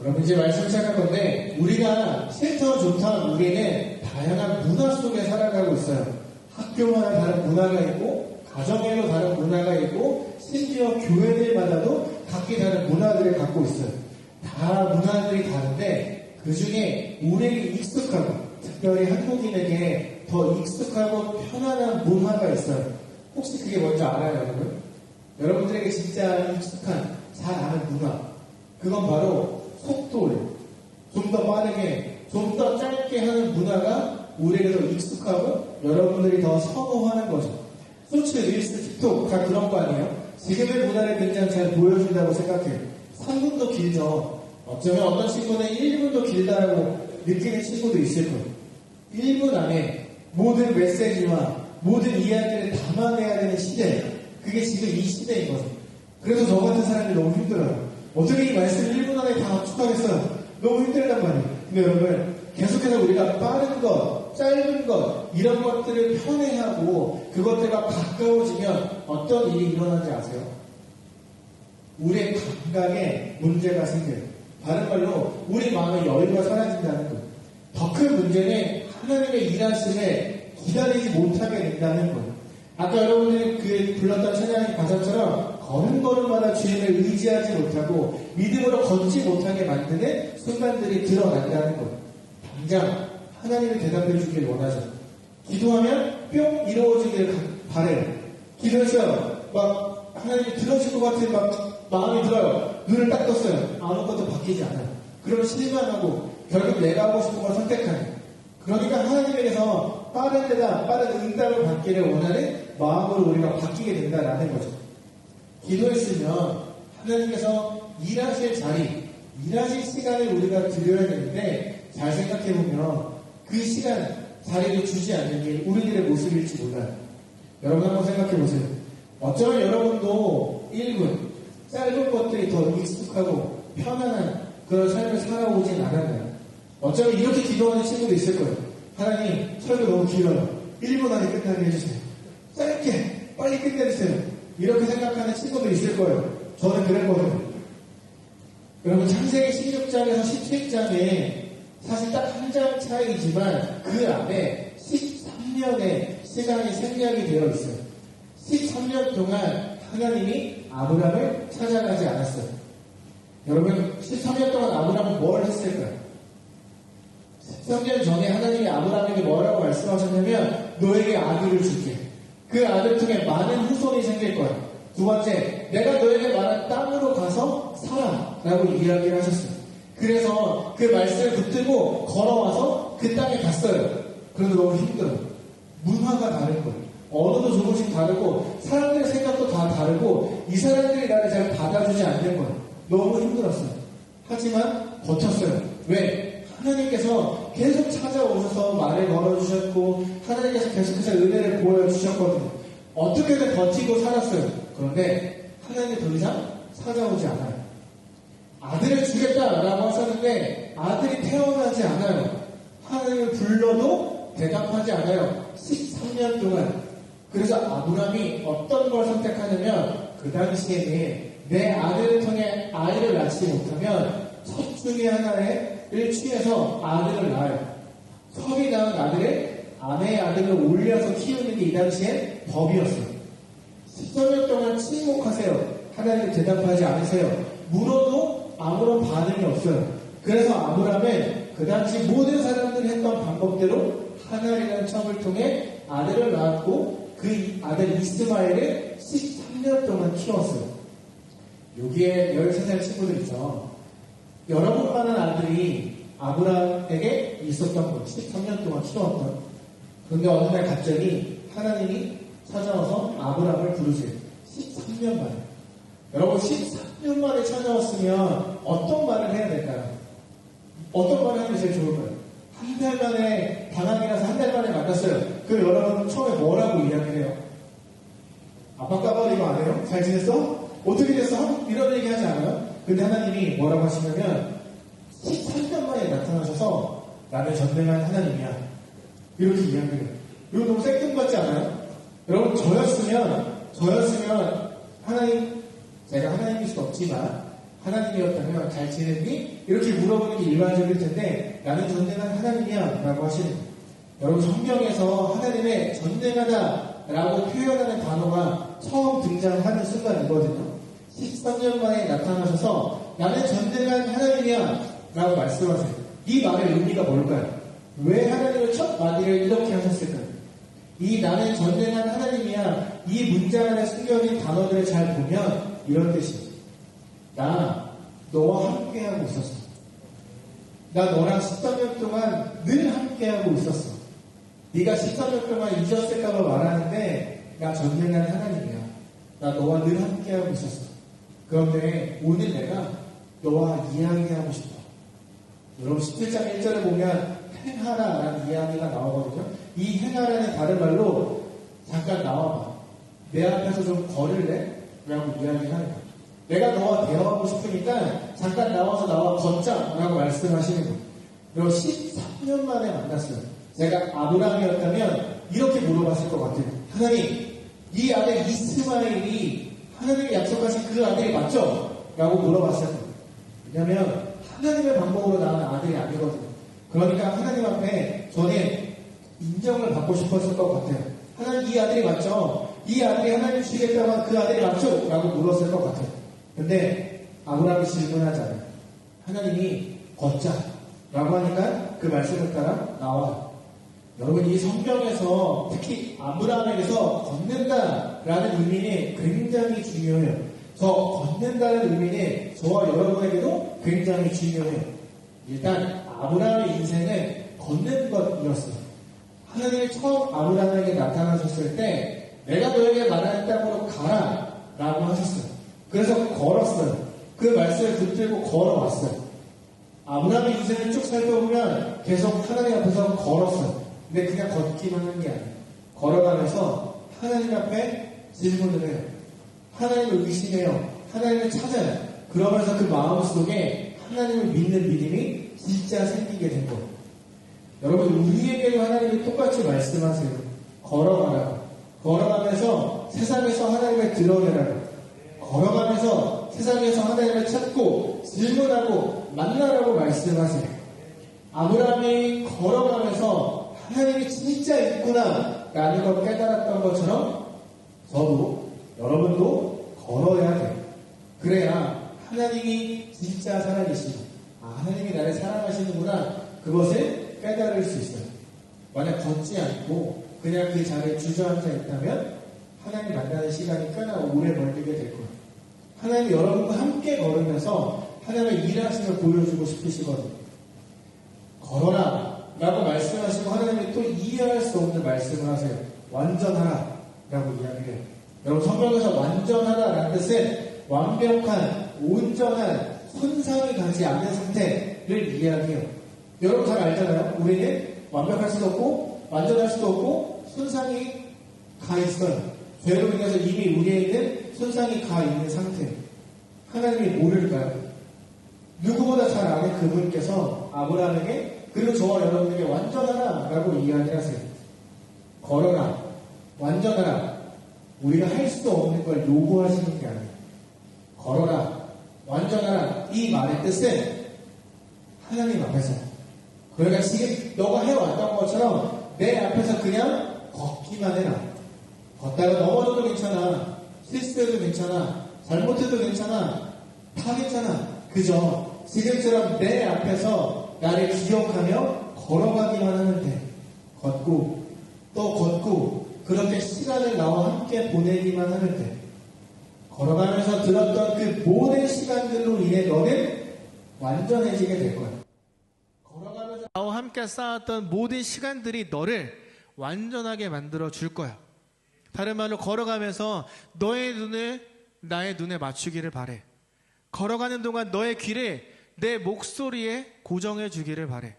여러분 이제 말씀 시작할 건데 우리가 싫다 좋다 우리는 다양한 문화 속에 살아가고 있어요. 학교마다 다른 문화가 있고 가정에도 다른 문화가 있고 심지어 교회들마다도 각기 다른 문화들을 갖고 있어요. 다 문화들이 다른데 그 중에 우리에게 익숙하고 특별히 한국인에게 더 익숙하고 편안한 문화가 있어요. 혹시 그게 뭔지 알아요, 여러분? 여러분들에게 진짜 익숙한 잘 아는 문화. 그건 바로 속도를 좀더 빠르게, 좀 더 짧게 하는 문화가 우리에게 더 익숙하고 여러분들이 더 선호하는 거죠. 소츠, 릴스, 틱톡 다 그런 거 아니에요? 지금의 문화를 굉장히 잘 보여준다고 생각해요. 3분도 길죠. 어쩌면 어떤 친구는 1분도 길다라고 느끼는 친구도 있을 거예요. 1분 안에 모든 메시지와 모든 이야기를 담아내야 되는 시대. 그게 지금 이 시대인 거죠. 그래서 저 같은 사람이 너무 힘들어요. 어떻게 이 말씀 1분 안에 다 압축하겠어요? 너무 힘들단 말이에요. 근데 여러분, 계속해서 우리가 빠른 것, 짧은 것, 이런 것들을 편애하고 그것들과 가까워지면 어떤 일이 일어나는지 아세요? 우리의 감각에 문제가 생겨요. 다른 말로 우리 마음의 여유가 사라진다는 거예요. 더큰 문제는 하나님의 일하심에 기다리지 못하게 된다는 거예요. 아까 여러분들이 그 불렀던 찬양의 가사처럼 걸음 걸음마다 주님을 의지하지 못하고 믿음으로 걷지 못하게 만드는 순간들이 드러난다는 거예요. 당장 하나님이 대답해 주길 원하죠. 기도하면 뿅 이루어지기를 바래요. 기도해서 막 하나님이 들어줄 것 같은 막 마음이 들어요. 눈을 딱 떴어요. 아무것도 바뀌지 않아요. 그러면 실망하고 결국 내가 하고 싶은 걸 선택하는 그러니까 하나님에게서 빠른 데다 빠른 응답을 받기를 원하는 마음으로 우리가 바뀌게 된다라는 거죠. 기도했으면 하나님께서 일하실 자리, 일하실 시간을 우리가 드려야 되는데 잘 생각해보면 그 시간, 자리를 주지 않는 게 우리들의 모습일지 몰라요. 여러분 한번 생각해보세요. 어쩌면 여러분도 1분, 짧은 것들이 더 익숙하고 편안한 그런 삶을 살아오진 않았나요? 어쩌면 이렇게 기도하는 친구도 있을 거예요. 하나님, 설교 너무 길어요. 1분 안에 끝나게 해주세요. 짧게, 빨리 끝내주세요. 이렇게 생각하는 친구도 있을 거예요. 저는 그랬거든요. 여러분, 창세기 16장에서 17장에 사실 딱 한 장 차이지만 그 안에 13년의 시간이 생략이 되어 있어요. 13년 동안 하나님이 아브람을 찾아가지 않았어요. 여러분, 13년 동안 아브람은 뭘 했을까요? 13년 전에 하나님이 아브라함에게 뭐라고 말씀하셨냐면 너에게 아들을 줄게. 그 아들 통해 많은 후손이 생길 거야. 두 번째, 내가 너에게 말한 땅으로 가서 살아. 라고 이야기를 하셨어요. 그래서 그 말씀을 붙들고 걸어와서 그 땅에 갔어요. 그런데 너무 힘들어요. 문화가 다른 거예요. 언어도 조금씩 다르고 사람들의 생각도 다 다르고 이 사람들이 나를 잘 받아주지 않는 거예요. 너무 힘들었어요. 하지만 버텼어요. 왜? 하나님께서 계속 찾아오셔서 말을 걸어주셨고 하나님께서 계속해서 은혜를 보여주셨거든요. 어떻게든 버티고 살았어요. 그런데 하나님이 더 이상 찾아오지 않아요. 아들을 주겠다라고 하셨는데 아들이 태어나지 않아요. 하나님을 불러도 대답하지 않아요. 13년 동안. 그래서 아브라함이 어떤 걸 선택하냐면 그 당시에는 내 아들을 통해 아이를 낳지 못하면 첫 중에 하나 를 취해서 아들을 낳아요. 섭이 낳은 아들을 아내의 아들을 올려서 키우는 게 이 당시에 법이었어요. 13년 동안 침묵하세요. 하나님 대답하지 않으세요. 물어도 아무런 반응이 없어요. 그래서 아브라함은 그 당시 모든 사람들이 했던 방법대로 하나님이라는 첩을 통해 아들을 낳았고 그 아들 이스마엘을 13년 동안 키웠어요. 여기에 13살 친구들 있죠. 여러분만한 아들이 아브라함에게 있었던 거 13년 동안 키웠던 그런데 어느 날 갑자기 하나님이 찾아와서 아브라함을 부르세요. 13년 만에. 여러분 13년 만에 찾아왔으면 어떤 말을 해야 될까요? 어떤 말을 하면 제일 좋을까요? 한 달 만에 방학이라서 한 달 만에 만났어요. 그럼 여러분 처음에 뭐라고 이야기를 해요? 아빠 까발이거 안 해요? 잘 지냈어? 어떻게 됐어? 이런 얘기 하지 않아요? 근데 하나님이 뭐라고 하시냐면 13년 만에 나타나셔서 나는 전능한 하나님이야. 이렇게 이야기를 해요. 이거 너무 생뚱같지 않아요? 여러분 저였으면 저였으면 하나님 제가 하나님일 수 없지만 하나님이었다면 잘 지냈니? 이렇게 물어보는 게 일반적일 텐데 나는 전쟁한 하나님이야 라고 하시는 거예요. 여러분 성경에서 하나님의 전쟁하다 라고 표현하는 단어가 처음 등장하는 순간이거든요. 13년 만에 나타나셔서 나는 전쟁한 하나님이야 라고 말씀하세요. 이 말의 의미가 뭘까요? 왜 하나님은 첫 마디를 이렇게 하셨을까요? 이 나는 전쟁한 하나님이야 이 문장 안에 숨겨진 단어들을 잘 보면 이런 뜻이에요. 나 너와 함께하고 있었어. 나 너랑 13년 동안 늘 함께하고 있었어. 네가 13년 동안 잊었을까봐 말하는데 나 전쟁한 하나님이야. 나 너와 늘 함께하고 있었어. 그런데 오늘 내가 너와 이야기하고 싶어. 여러분 17장 1절에 보면 행하라라는 이야기가 나오거든요. 이 행하라는 다른 말로 잠깐 나와봐. 내 앞에서 좀 걸을래? 라고 이야기를 하는 거예요. 내가 너와 대화하고 싶으니까 잠깐 나와서 나와 걷자 라고 말씀하시는 거예요. 그리고 13년 만에 만났어요. 제가 아브라함이었다면 이렇게 물어봤을 것 같아요. 하나님, 이 아들 이스마엘이 하나님이 약속하신 그 아들이 맞죠? 라고 물어봤어요. 왜냐하면 하나님의 방법으로 낳은 아들이 아니거든요. 그러니까 하나님 앞에 저는 인정을 받고 싶었을 것 같아요. 하나님 이 아들이 맞죠? 이 아들이 하나님 주시겠다고 한 그 아들이 맞죠? 라고 물었을 것 같아요. 근데 아브라함이 질문하잖아요. 하나님이 걷자. 라고 하니까 그 말씀을 따라 나와. 여러분 이 성경에서 특히 아브라함에게서 걷는다 라는 의미는 굉장히 중요해요. 저 걷는다는 의미는 저와 여러분에게도 굉장히 중요해요. 일단 아브라함의 인생은 걷는 것이었어요. 하나님이 처음 아브라함에게 나타나셨을 때 내가 너에게 말하는 땅으로 가라 라고 하셨어요. 그래서 걸었어요. 그 말씀을 붙들고 걸어왔어요. 아브라함의 인생을 쭉 살펴보면 계속 하나님 앞에서 걸었어요. 근데 그냥 걷기만 한 게 아니에요. 걸어가면서 하나님 앞에 질문을 해요. 하나님을 의심해요. 하나님을 찾아요. 그러면서 그 마음속에 하나님을 믿는 믿음이 진짜 생기게 된 거예요. 여러분, 우리에게도 하나님이 똑같이 말씀하세요. 걸어가라. 걸어가면서 세상에서 하나님을 드러내라. 걸어가면서 세상에서 하나님을 찾고 질문하고 만나라고 말씀하세요. 아브라함이 걸어가면서 하나님이 진짜 있구나 라는 걸 깨달았던 것처럼 저도 여러분도 걸어야 돼요. 그래야 하나님이 진짜 살아계시고 아 하나님이 나를 사랑하시는구나 그것을 깨달을 수 있어요. 만약 걷지 않고 그냥 그 자리에 주저앉아 있다면 하나님 만나는 시간이 꽤나 오래 걸리게 될 거예요. 하나님이 여러분과 함께 걸으면서 하나님의 일하심을 보여주고 싶으시거든요. 걸어라 라고 말씀하시고 하나님이 또 이해할 수 없는 말씀을 하세요. 완전하라 라고 이야기를 해요. 여러분 성경에서 완전하다 라는 뜻은 완벽한, 온전한, 손상이 가지 않는 상태를 이야기해요. 여러분 잘 알잖아요. 우리는 완벽할 수도 없고 완전할 수도 없고 손상이 가 있어요. 죄로 인해서 이미 우리에게는 손상이 가 있는 상태. 하나님이 모를까요? 누구보다 잘 아는 그분께서 아브라함에게 그리고 저와 여러분에게 완전하라 라고 이야기하세요. 걸어라. 완전하라. 우리가 할수 없는 걸 요구하시는 게 아니에요. 걸어라. 완전하라. 이 말의 뜻은 하나님 앞에서 그러니까 지금 너가 해왔던 것처럼 내 앞에서 그냥 걷기만 해라. 걷다가 넘어져도 괜찮아. 실수해도 괜찮아. 잘못해도 괜찮아. 다 괜찮아. 그저 지금처럼 내 앞에서 나를 기억하며 걸어가기만 돼. 걷고 또 걷고 그렇게 시간을 나와 함께 보내기만 하면 돼. 걸어가면서 들었던 그 모든 시간들로 인해 너는 완전해지게 될 거야. 걸어가면서 나와 함께 쌓았던 모든 시간들이 너를 완전하게 만들어 줄 거야. 다른 말로 걸어가면서 너의 눈을 나의 눈에 맞추기를 바래. 걸어가는 동안 너의 귀를 내 목소리에 고정해 주기를 바래.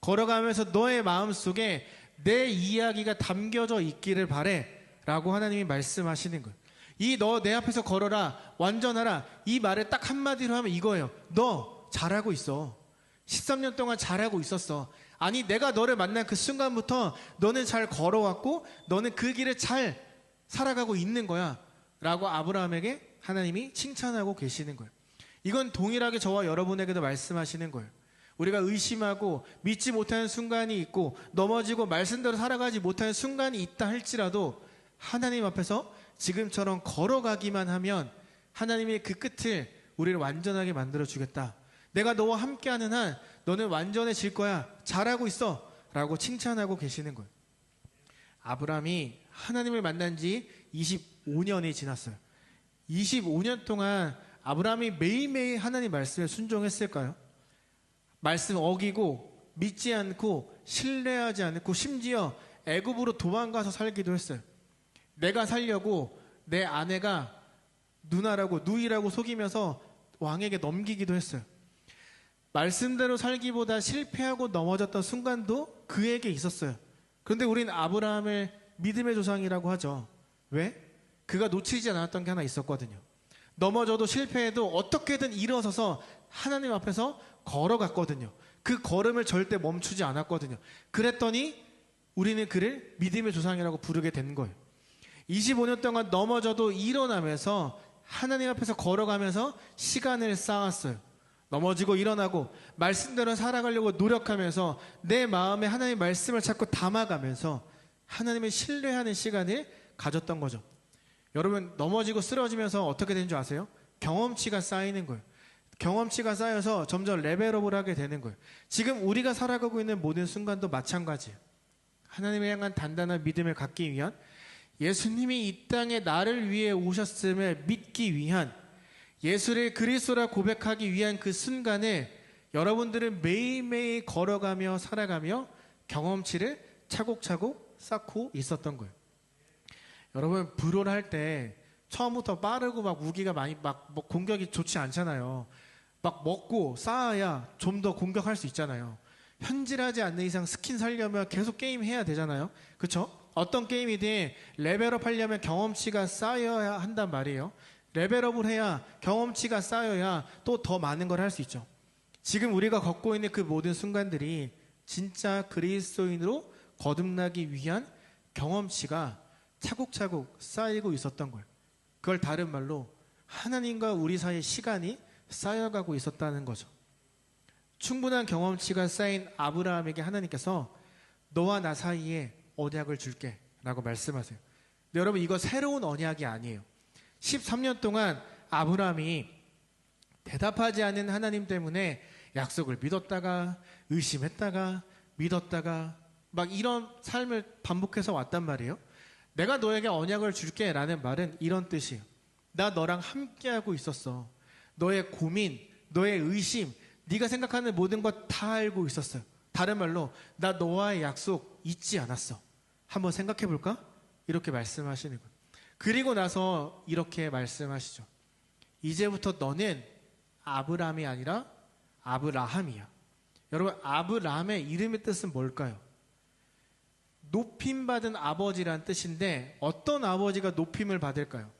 걸어가면서 너의 마음 속에 내 이야기가 담겨져 있기를 바래. 라고 하나님이 말씀하시는 거예요. 이 너 내 앞에서 걸어라. 완전하라. 이 말을 딱 한마디로 하면 이거예요. 너 잘하고 있어. 13년 동안 잘하고 있었어. 아니, 내가 너를 만난 그 순간부터 너는 잘 걸어왔고, 너는 그 길을 잘 살아가고 있는 거야. 라고 아브라함에게 하나님이 칭찬하고 계시는 거예요. 이건 동일하게 저와 여러분에게도 말씀하시는 거예요. 우리가 의심하고 믿지 못하는 순간이 있고 넘어지고 말씀대로 살아가지 못하는 순간이 있다 할지라도 하나님 앞에서 지금처럼 걸어가기만 하면 하나님의 그 끝을 우리를 완전하게 만들어 주겠다. 내가 너와 함께하는 한 너는 완전해질 거야. 잘하고 있어. 라고 칭찬하고 계시는 거예요. 아브라함이 하나님을 만난 지 25년이 지났어요. 25년 동안 아브라함이 매일매일 하나님 말씀에 순종했을까요? 말씀 어기고 믿지 않고 신뢰하지 않고 심지어 애굽으로 도망가서 살기도 했어요. 내가 살려고 내 아내가 누나라고 누이라고 속이면서 왕에게 넘기기도 했어요. 말씀대로 살기보다 실패하고 넘어졌던 순간도 그에게 있었어요. 그런데 우린 아브라함을 믿음의 조상이라고 하죠. 왜? 그가 놓치지 않았던 게 하나 있었거든요. 넘어져도 실패해도 어떻게든 일어서서 하나님 앞에서 걸어갔거든요. 그 걸음을 절대 멈추지 않았거든요. 그랬더니 우리는 그를 믿음의 조상이라고 부르게 된 거예요. 25년 동안 넘어져도 일어나면서 하나님 앞에서 걸어가면서 시간을 쌓았어요. 넘어지고 일어나고 말씀대로 살아가려고 노력하면서 내 마음에 하나님의 말씀을 자꾸 담아가면서 하나님을 신뢰하는 시간을 가졌던 거죠. 여러분 넘어지고 쓰러지면서 어떻게 되는 줄 아세요? 경험치가 쌓이는 거예요. 경험치가 쌓여서 점점 레벨업을 하게 되는 거예요. 지금 우리가 살아가고 있는 모든 순간도 마찬가지예요. 하나님을 향한 단단한 믿음을 갖기 위한 예수님이 이 땅에 나를 위해 오셨음을 믿기 위한 예수를 그리스도라 고백하기 위한 그 순간에 여러분들은 매일매일 걸어가며 살아가며 경험치를 차곡차곡 쌓고 있었던 거예요. 여러분 불호를 할때 처음부터 빠르고 막 무기가 많이 막 뭐 공격이 좋지 않잖아요. 막 먹고 쌓아야 좀 더 공격할 수 있잖아요. 현질하지 않는 이상 스킨 살려면 계속 게임 해야 되잖아요. 그렇죠? 어떤 게임이든 레벨업 하려면 경험치가 쌓여야 한단 말이에요. 레벨업을 해야 경험치가 쌓여야 또 더 많은 걸 할 수 있죠. 지금 우리가 걷고 있는 그 모든 순간들이 진짜 그리스도인으로 거듭나기 위한 경험치가 차곡차곡 쌓이고 있었던 거예요. 그걸 다른 말로 하나님과 우리 사이의 시간이 쌓여가고 있었다는 거죠. 충분한 경험치가 쌓인 아브라함에게 하나님께서 너와 나 사이에 언약을 줄게 라고 말씀하세요. 근데 여러분 이거 새로운 언약이 아니에요. 13년 동안 아브라함이 대답하지 않은 하나님 때문에 약속을 믿었다가 의심했다가 믿었다가 막 이런 삶을 반복해서 왔단 말이에요. 내가 너에게 언약을 줄게 라는 말은 이런 뜻이에요. 나 너랑 함께하고 있었어. 너의 고민, 너의 의심, 네가 생각하는 모든 것 다 알고 있었어요. 다른 말로 나 너와의 약속 잊지 않았어. 한번 생각해 볼까? 이렇게 말씀하시는 거예요. 그리고 나서 이렇게 말씀하시죠. 이제부터 너는 아브라함이 아니라 아브라함이야. 여러분 아브라함의 이름의 뜻은 뭘까요? 높임 받은 아버지란 뜻인데 어떤 아버지가 높임을 받을까요?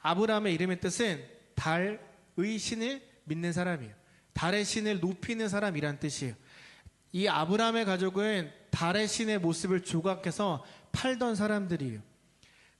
아브라함의 이름의 뜻은 달 의 신을 믿는 사람이에요. 달의 신을 높이는 사람이란 뜻이에요. 이 아브라함의 가족은 달의 신의 모습을 조각해서 팔던 사람들이에요.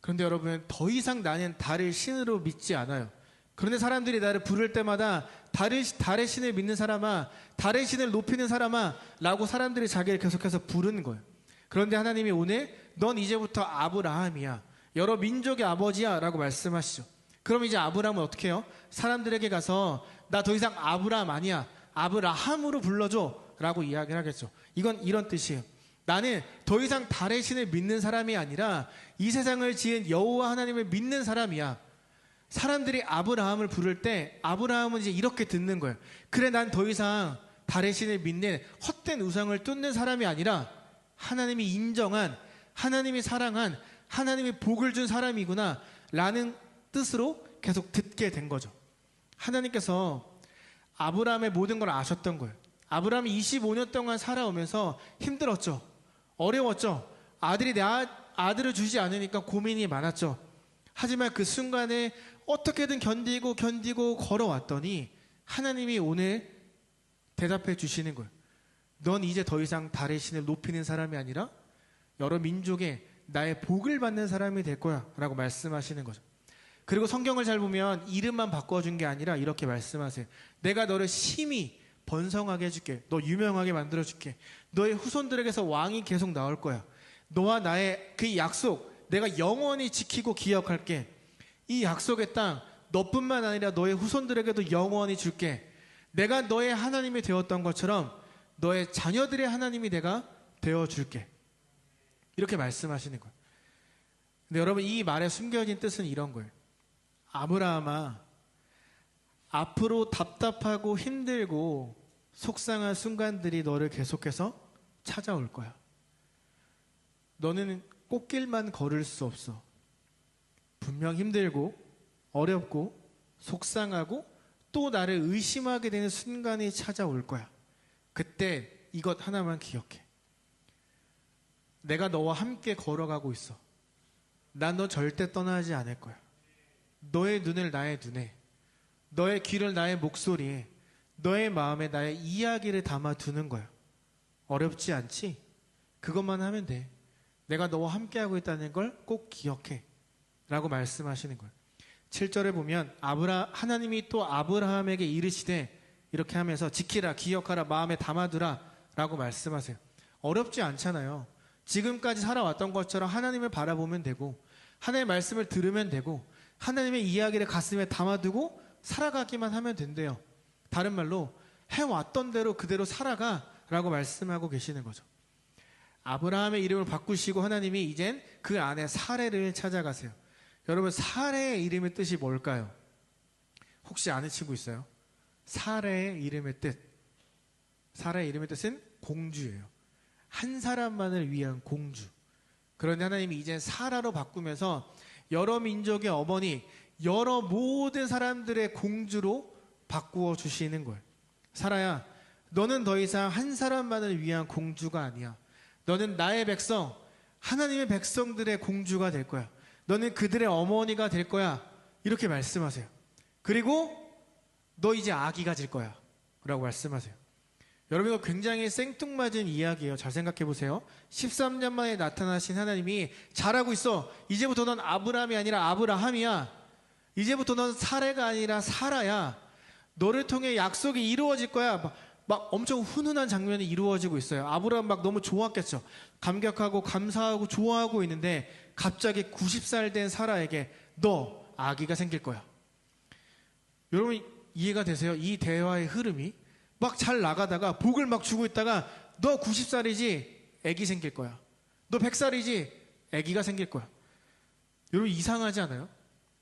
그런데 여러분 더 이상 나는 달을 신으로 믿지 않아요. 그런데 사람들이 나를 부를 때마다 달의, 달의 신을 믿는 사람아, 달의 신을 높이는 사람아, 라고 사람들이 자기를 계속해서 부르는 거예요. 그런데 하나님이 오늘 넌 이제부터 아브라함이야. 여러 민족의 아버지야. 라고 말씀하시죠. 그럼 이제 아브라함은 어떻게 해요? 사람들에게 가서 나 더 이상 아브라함 아니야. 아브라함으로 불러줘. 라고 이야기를 하겠죠. 이건 이런 뜻이에요. 나는 더 이상 달의 신을 믿는 사람이 아니라 이 세상을 지은 여호와 하나님을 믿는 사람이야. 사람들이 아브라함을 부를 때 아브라함은 이제 이렇게 듣는 거예요. 그래 난 더 이상 달의 신을 믿는 헛된 우상을 뚫는 사람이 아니라 하나님이 인정한 하나님이 사랑한 하나님이 복을 준 사람이구나 라는 뜻으로 계속 듣게 된 거죠. 하나님께서 아브라함의 모든 걸 아셨던 거예요. 아브라함이 25년 동안 살아오면서 힘들었죠. 어려웠죠. 아들이 내 아, 아들을 주지 않으니까 고민이 많았죠. 하지만 그 순간에 어떻게든 견디고 견디고 걸어왔더니 하나님이 오늘 대답해 주시는 거예요. 넌 이제 더 이상 달의 신을 높이는 사람이 아니라 여러 민족의 나의 복을 받는 사람이 될 거야. 라고 말씀하시는 거죠. 그리고 성경을 잘 보면 이름만 바꿔준 게 아니라 이렇게 말씀하세요. 내가 너를 심히 번성하게 해줄게. 너 유명하게 만들어줄게. 너의 후손들에게서 왕이 계속 나올 거야. 너와 나의 그 약속, 내가 영원히 지키고 기억할게. 이 약속의 땅, 너뿐만 아니라 너의 후손들에게도 영원히 줄게. 내가 너의 하나님이 되었던 것처럼 너의 자녀들의 하나님이 내가 되어줄게. 이렇게 말씀하시는 거예요. 근데 여러분, 이 말에 숨겨진 뜻은 이런 거예요. 아브라함아, 앞으로 답답하고 힘들고 속상한 순간들이 너를 계속해서 찾아올 거야. 너는 꽃길만 걸을 수 없어. 분명 힘들고 어렵고 속상하고 또 나를 의심하게 되는 순간이 찾아올 거야. 그때 이것 하나만 기억해. 내가 너와 함께 걸어가고 있어. 난 너 절대 떠나지 않을 거야. 너의 눈을 나의 눈에, 너의 귀를 나의 목소리에, 너의 마음에 나의 이야기를 담아 두는 거야. 어렵지 않지? 그것만 하면 돼. 내가 너와 함께하고 있다는 걸 꼭 기억해. 라고 말씀하시는 거예요. 7절에 보면 아브라 하나님이 또 아브라함에게 이르시되 이렇게 하면서 지키라 기억하라 마음에 담아두라 라고 말씀하세요. 어렵지 않잖아요. 지금까지 살아왔던 것처럼 하나님을 바라보면 되고 하나님의 말씀을 들으면 되고 하나님의 이야기를 가슴에 담아두고 살아가기만 하면 된대요. 다른 말로 해왔던 대로 그대로 살아가 라고 말씀하고 계시는 거죠. 아브라함의 이름을 바꾸시고 하나님이 이젠 그 안에 사례를 찾아가세요. 여러분 사례의 이름의 뜻이 뭘까요? 혹시 아는 친구 있어요? 사례의 이름의 뜻. 사례의 이름의 뜻은 공주예요. 한 사람만을 위한 공주. 그런데 하나님이 이제 사라로 바꾸면서 여러 민족의 어머니, 여러 모든 사람들의 공주로 바꾸어 주시는 거예요. 사라야, 너는 더 이상 한 사람만을 위한 공주가 아니야. 너는 나의 백성, 하나님의 백성들의 공주가 될 거야. 너는 그들의 어머니가 될 거야. 이렇게 말씀하세요. 그리고 너 이제 아기가 질 거야. 라고 말씀하세요. 여러분 이거 굉장히 생뚱맞은 이야기예요. 잘 생각해 보세요. 13년 만에 나타나신 하나님이 잘하고 있어. 이제부터 넌 아브라함이 아니라 아브라함이야. 이제부터 넌 사례가 아니라 사라야. 너를 통해 약속이 이루어질 거야. 막, 막 엄청 훈훈한 장면이 이루어지고 있어요. 아브라함 막 너무 좋았겠죠. 감격하고 감사하고 좋아하고 있는데 갑자기 90살 된 사라에게 너 아기가 생길 거야. 여러분 이해가 되세요? 이 대화의 흐름이 막 잘 나가다가 복을 막 주고 있다가 너 90살이지 아기 생길 거야. 너 100살이지 아기가 생길 거야. 여러분 이상하지 않아요?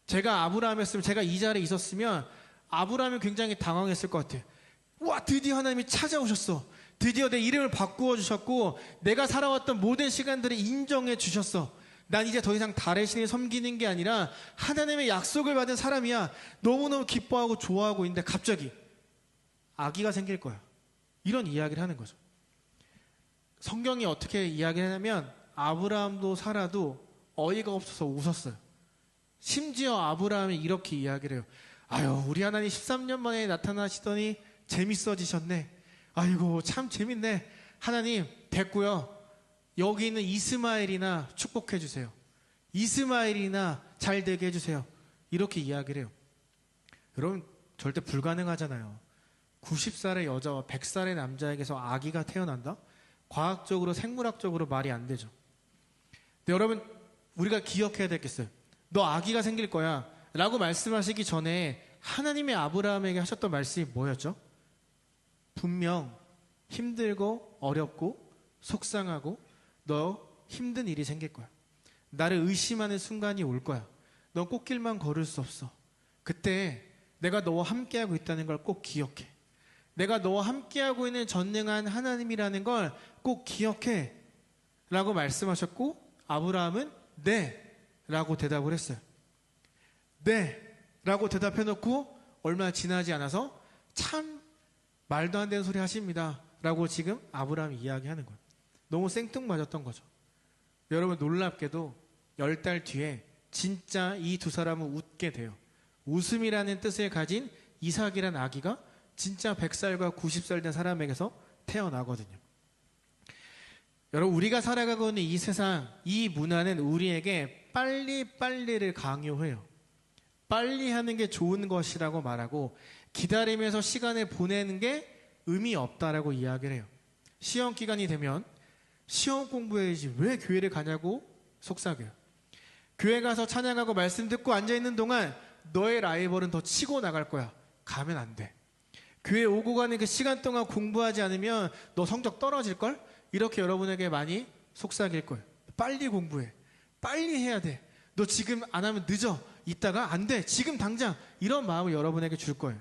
제가 아브라함이었으면 제가 이 자리에 있었으면 아브라함이 굉장히 당황했을 것 같아요. 와 드디어 하나님이 찾아오셨어. 드디어 내 이름을 바꾸어 주셨고 내가 살아왔던 모든 시간들을 인정해 주셨어. 난 이제 더 이상 달의 신을 섬기는 게 아니라 하나님의 약속을 받은 사람이야. 너무너무 기뻐하고 좋아하고 있는데 갑자기 아기가 생길 거야. 이런 이야기를 하는 거죠. 성경이 어떻게 이야기를 하냐면 아브라함도 사라도 어이가 없어서 웃었어요. 심지어 아브라함이 이렇게 이야기를 해요. 아유, 우리 하나님 13년 만에 나타나시더니 재밌어지셨네. 아이고, 참 재밌네. 하나님, 됐고요. 여기 있는 이스마엘이나 축복해 주세요. 이스마엘이나 잘 되게 해 주세요. 이렇게 이야기를 해요. 여러분, 절대 불가능하잖아요. 90살의 여자와 100살의 남자에게서 아기가 태어난다? 과학적으로, 생물학적으로 말이 안 되죠. 근데 여러분, 우리가 기억해야 되겠어요. 너 아기가 생길 거야. 라고 말씀하시기 전에 하나님의 아브라함에게 하셨던 말씀이 뭐였죠? 분명 힘들고 어렵고 속상하고 너 힘든 일이 생길 거야. 나를 의심하는 순간이 올 거야. 너 꽃길만 걸을 수 없어. 그때 내가 너와 함께하고 있다는 걸 꼭 기억해. 내가 너와 함께하고 있는 전능한 하나님이라는 걸 꼭 기억해. 라고 말씀하셨고, 아브라함은 네. 라고 대답을 했어요. 네. 라고 대답해 놓고, 얼마 지나지 않아서 참 말도 안 되는 소리 하십니다. 라고 지금 아브라함이 이야기하는 거예요. 너무 생뚱맞았던 거죠. 여러분 놀랍게도 열 달 뒤에 진짜 이 두 사람은 웃게 돼요. 웃음이라는 뜻을 가진 이삭이란 아기가 진짜 100살과 90살 된 사람에게서 태어나거든요. 여러분 우리가 살아가고 있는 이 세상, 이 문화는 우리에게 빨리빨리를 강요해요. 빨리 하는 게 좋은 것이라고 말하고 기다리면서 시간을 보내는 게 의미 없다라고 이야기를 해요. 시험 기간이 되면 시험 공부해야지 왜 교회를 가냐고 속삭여요. 교회 가서 찬양하고 말씀 듣고 앉아 있는 동안 너의 라이벌은 더 치고 나갈 거야. 가면 안 돼. 교회 오고 가는 그 시간 동안 공부하지 않으면 너 성적 떨어질 걸? 이렇게 여러분에게 많이 속삭일 거예요. 빨리 공부해. 빨리 해야 돼. 너 지금 안 하면 늦어. 이따가 안 돼. 지금 당장 이런 마음을 여러분에게 줄 거예요.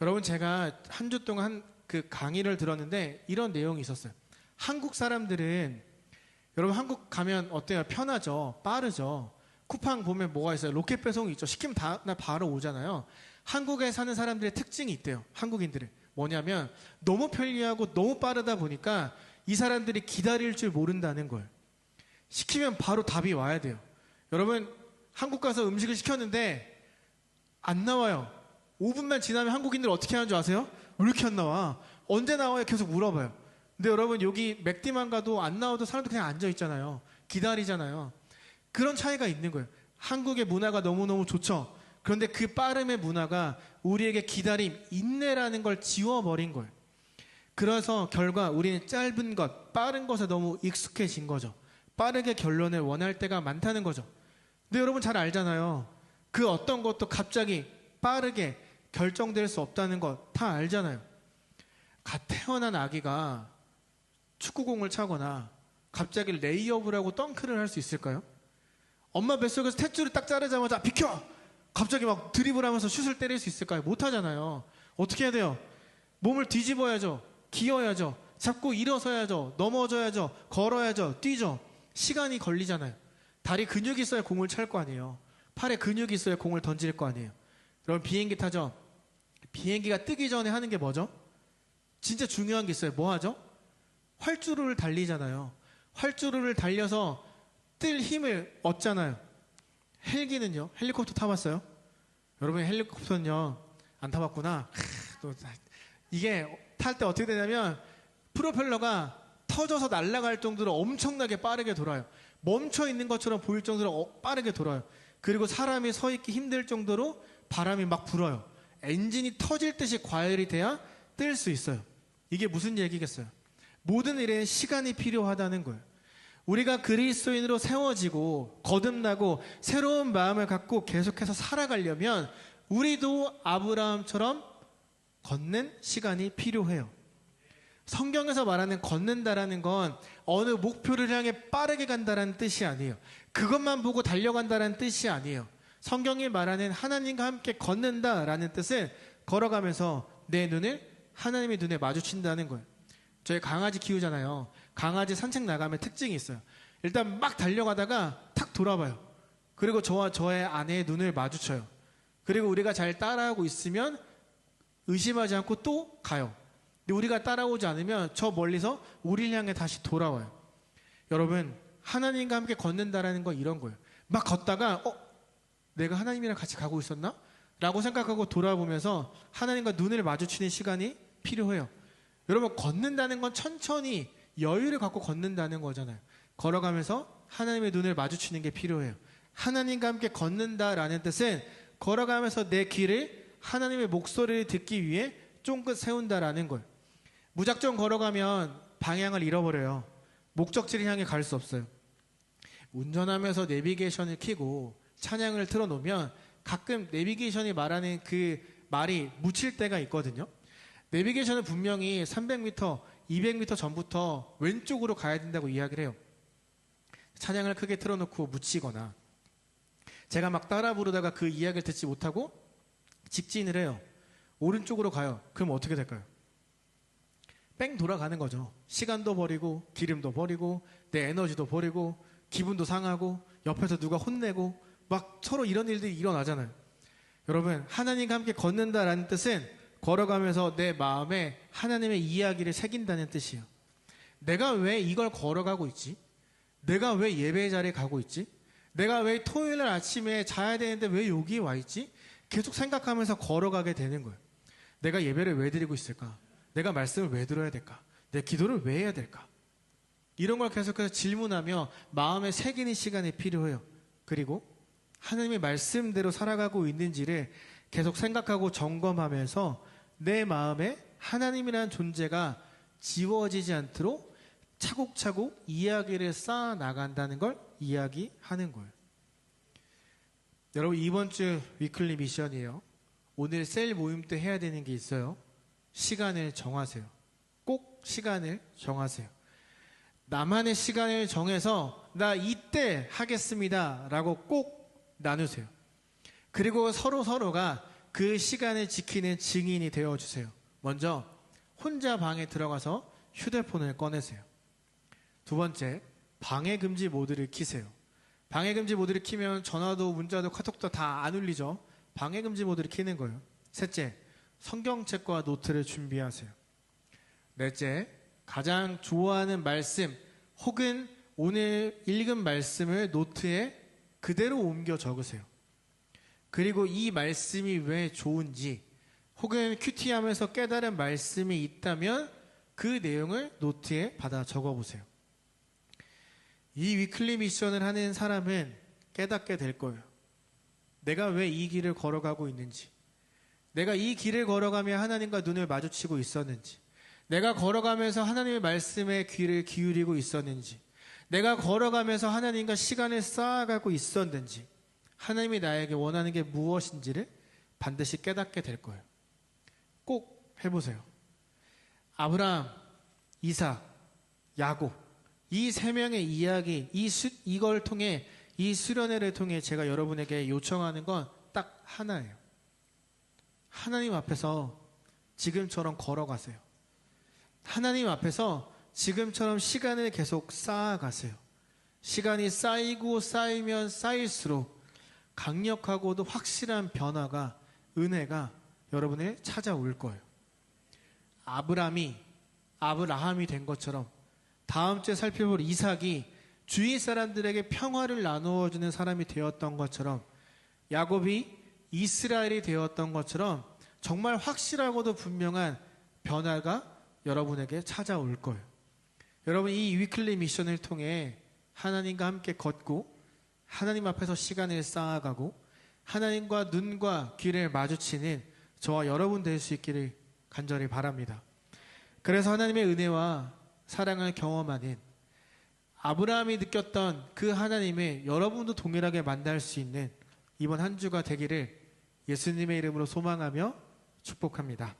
여러분 제가 한 주 동안 그 강의를 들었는데 이런 내용이 있었어요. 한국 사람들은 여러분 한국 가면 어때요? 편하죠. 빠르죠. 쿠팡 보면 뭐가 있어요? 로켓 배송이 있죠. 시키면 다나 바로 오잖아요. 한국에 사는 사람들의 특징이 있대요. 한국인들은 뭐냐면 너무 편리하고 너무 빠르다 보니까 이 사람들이 기다릴 줄 모른다는 거예요. 시키면 바로 답이 와야 돼요. 여러분 한국 가서 음식을 시켰는데 안 나와요. 5분만 지나면 한국인들 어떻게 하는 줄 아세요? 왜 이렇게 안 나와? 언제 나와요? 계속 물어봐요. 근데 여러분 여기 맥디만 가도 안 나와도 사람들 그냥 앉아 있잖아요. 기다리잖아요. 그런 차이가 있는 거예요. 한국의 문화가 너무너무 좋죠. 그런데 그 빠름의 문화가 우리에게 기다림, 인내라는 걸 지워버린 거예요. 그래서 결과 우리는 짧은 것, 빠른 것에 너무 익숙해진 거죠. 빠르게 결론을 원할 때가 많다는 거죠. 근데 여러분 잘 알잖아요. 그 어떤 것도 갑자기 빠르게 결정될 수 없다는 거다 알잖아요. 갓 태어난 아기가 축구공을 차거나 갑자기 레이업을 하고 덩크를 할 수 있을까요? 엄마 뱃속에서 탯줄을 딱 자르자마자 비켜! 갑자기 막 드리블하면서 슛을 때릴 수 있을까요? 못 하잖아요. 어떻게 해야 돼요? 몸을 뒤집어야죠. 기어야죠. 잡고 일어서야죠. 넘어져야죠. 걸어야죠. 뛰죠. 시간이 걸리잖아요. 다리 근육이 있어야 공을 찰 거 아니에요. 팔에 근육이 있어야 공을 던질 거 아니에요. 여러분 비행기 타죠? 비행기가 뜨기 전에 하는 게 뭐죠? 진짜 중요한 게 있어요. 뭐 하죠? 활주로를 달리잖아요. 활주로를 달려서 뜰 힘을 얻잖아요. 헬기는요? 헬리콥터 타봤어요? 여러분 헬리콥터는요? 안 타봤구나. 크, 또 이게 탈 때 어떻게 되냐면 프로펠러가 터져서 날아갈 정도로 엄청나게 빠르게 돌아요. 멈춰 있는 것처럼 보일 정도로 어- 빠르게 돌아요. 그리고 사람이 서 있기 힘들 정도로 바람이 막 불어요. 엔진이 터질 듯이 과열이 돼야 뜰 수 있어요. 이게 무슨 얘기겠어요? 모든 일에 시간이 필요하다는 거예요. 우리가 그리스도인으로 세워지고 거듭나고 새로운 마음을 갖고 계속해서 살아가려면 우리도 아브라함처럼 걷는 시간이 필요해요. 성경에서 말하는 걷는다라는 건 어느 목표를 향해 빠르게 간다라는 뜻이 아니에요. 그것만 보고 달려간다라는 뜻이 아니에요. 성경이 말하는 하나님과 함께 걷는다라는 뜻은 걸어가면서 내 눈을 하나님의 눈에 마주친다는 거예요. 저희 강아지 키우잖아요. 강아지 산책 나가면 특징이 있어요. 일단 막 달려가다가 탁 돌아봐요. 그리고 저와 저의 아내의 눈을 마주쳐요. 그리고 우리가 잘 따라하고 있으면 의심하지 않고 또 가요. 근데 우리가 따라오지 않으면 저 멀리서 우리를 향해 다시 돌아와요. 여러분, 하나님과 함께 걷는다라는 건 이런 거예요. 막 걷다가, 어? 내가 하나님이랑 같이 가고 있었나? 라고 생각하고 돌아보면서 하나님과 눈을 마주치는 시간이 필요해요. 여러분, 걷는다는 건 천천히 여유를 갖고 걷는다는 거잖아요. 걸어가면서 하나님의 눈을 마주치는 게 필요해요. 하나님과 함께 걷는다라는 뜻은 걸어가면서 내 귀를 하나님의 목소리를 듣기 위해 쫑긋 세운다라는 거예요. 무작정 걸어가면 방향을 잃어버려요. 목적지를 향해 갈 수 없어요. 운전하면서 내비게이션을 켜고 찬양을 틀어놓으면 가끔 내비게이션이 말하는 그 말이 묻힐 때가 있거든요. 내비게이션은 분명히 300m, 200m 전부터 왼쪽으로 가야 된다고 이야기를 해요. 찬양을 크게 틀어놓고 묻히거나 제가 막 따라 부르다가 그 이야기를 듣지 못하고 직진을 해요. 오른쪽으로 가요. 그럼 어떻게 될까요? 뺑 돌아가는 거죠. 시간도 버리고 기름도 버리고 내 에너지도 버리고 기분도 상하고 옆에서 누가 혼내고 막 서로 이런 일들이 일어나잖아요. 여러분 하나님과 함께 걷는다라는 뜻은 걸어가면서 내 마음에 하나님의 이야기를 새긴다는 뜻이에요. 내가 왜 이걸 걸어가고 있지? 내가 왜 예배 자리에 가고 있지? 내가 왜 토요일 날 아침에 자야 되는데 왜 여기 와 있지? 계속 생각하면서 걸어가게 되는 거예요. 내가 예배를 왜 드리고 있을까? 내가 말씀을 왜 들어야 될까? 내 기도를 왜 해야 될까? 이런 걸 계속해서 질문하며 마음에 새기는 시간이 필요해요. 그리고 하나님의 말씀대로 살아가고 있는지를 계속 생각하고 점검하면서 내 마음에 하나님이라는 존재가 지워지지 않도록 차곡차곡 이야기를 쌓아 나간다는 걸 이야기하는 거예요. 여러분 이번 주 위클리 미션이에요. 오늘 셀 모임 때 해야 되는 게 있어요. 시간을 정하세요. 꼭 시간을 정하세요. 나만의 시간을 정해서 나 이때 하겠습니다. 라고 꼭 나누세요. 그리고 서로 서로가 그 시간을 지키는 증인이 되어 주세요. 먼저 혼자 방에 들어가서 휴대폰을 꺼내세요. 두 번째, 방해 금지 모드를 키세요. 방해 금지 모드를 키면 전화도 문자도 카톡도 다 안 울리죠. 방해 금지 모드를 키는 거예요. 셋째, 성경책과 노트를 준비하세요. 넷째, 가장 좋아하는 말씀 혹은 오늘 읽은 말씀을 노트에 그대로 옮겨 적으세요. 그리고 이 말씀이 왜 좋은지 혹은 큐티하면서 깨달은 말씀이 있다면 그 내용을 노트에 받아 적어 보세요. 이 위클리 미션을 하는 사람은 깨닫게 될 거예요. 내가 왜 이 길을 걸어가고 있는지, 내가 이 길을 걸어가며 하나님과 눈을 마주치고 있었는지, 내가 걸어가면서 하나님의 말씀에 귀를 기울이고 있었는지, 내가 걸어가면서 하나님과 시간을 쌓아가고 있었는지, 하나님이 나에게 원하는 게 무엇인지를 반드시 깨닫게 될 거예요. 꼭 해보세요. 아브라함, 이삭, 야곱, 이 세 명의 이야기, 이 수, 이걸 통해, 이 수련회를 통해 제가 여러분에게 요청하는 건 딱 하나예요. 하나님 앞에서 지금처럼 걸어가세요. 하나님 앞에서 지금처럼 시간을 계속 쌓아가세요. 시간이 쌓이고 쌓이면 쌓일수록 강력하고도 확실한 변화가, 은혜가 여러분을 찾아올 거예요. 아브람이, 아브라함이 된 것처럼 다음 주에 살펴볼 이삭이 주위 사람들에게 평화를 나누어 주는 사람이 되었던 것처럼 야곱이 이스라엘이 되었던 것처럼 정말 확실하고도 분명한 변화가 여러분에게 찾아올 거예요. 여러분 이 위클리 미션을 통해 하나님과 함께 걷고 하나님 앞에서 시간을 쌓아가고 하나님과 눈과 귀를 마주치는 저와 여러분 될 수 있기를 간절히 바랍니다. 그래서 하나님의 은혜와 사랑을 경험하는 아브라함이 느꼈던 그 하나님의 여러분도 동일하게 만날 수 있는 이번 한 주가 되기를 예수님의 이름으로 소망하며 축복합니다.